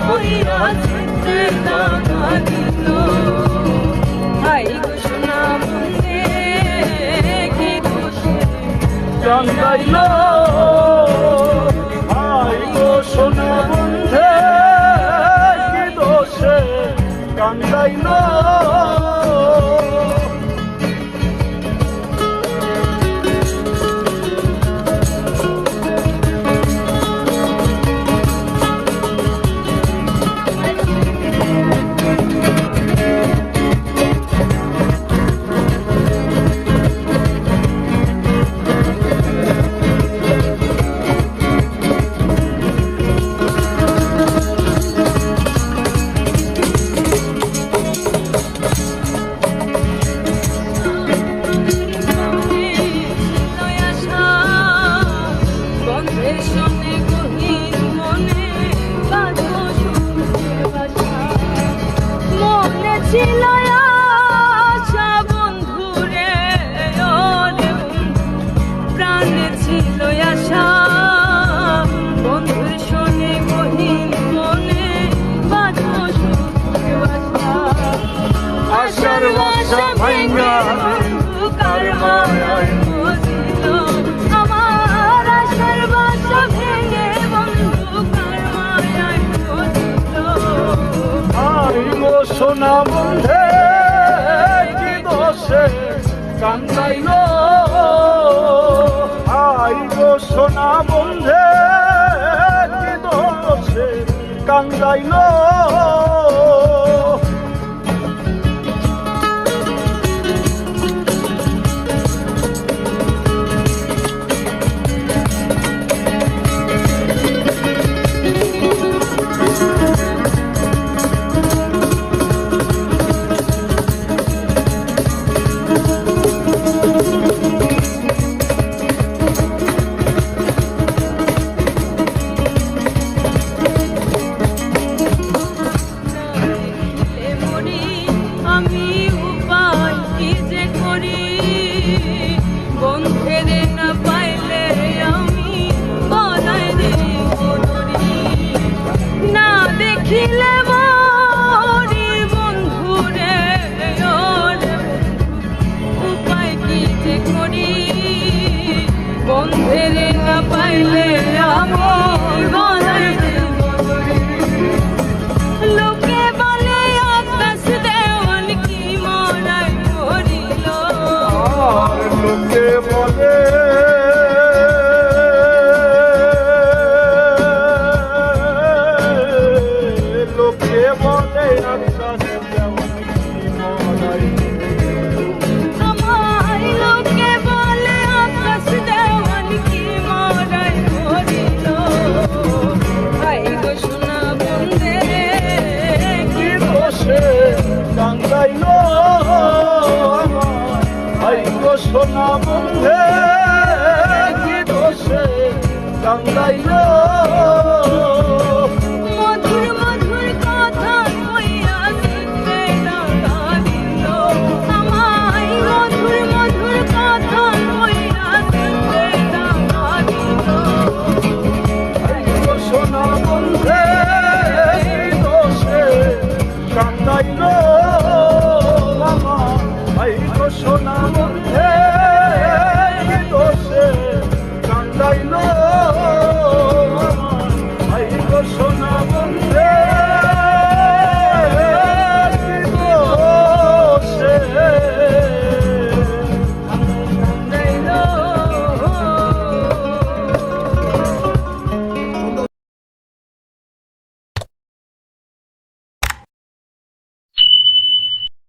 হইয়া যেতে টাকা দিল হাই ঘোষণা মনে কি সোনা বন্ধে কি দোষে? কান্দাইল আই গো সোনা বন্ধে কি দোষে? কান্দাইল me. সোনা বন্ধে কি দোষে কান্দাইল। মধুর মধুর কথা কইয়া শিখতে ডাকা দিল। আমায় মধুর মধুর কথা কইয়া শিখতে ডাকা দিল। সোনা বন্ধে কি দোষে কান্দাইল ভাই সোনা বন্ধে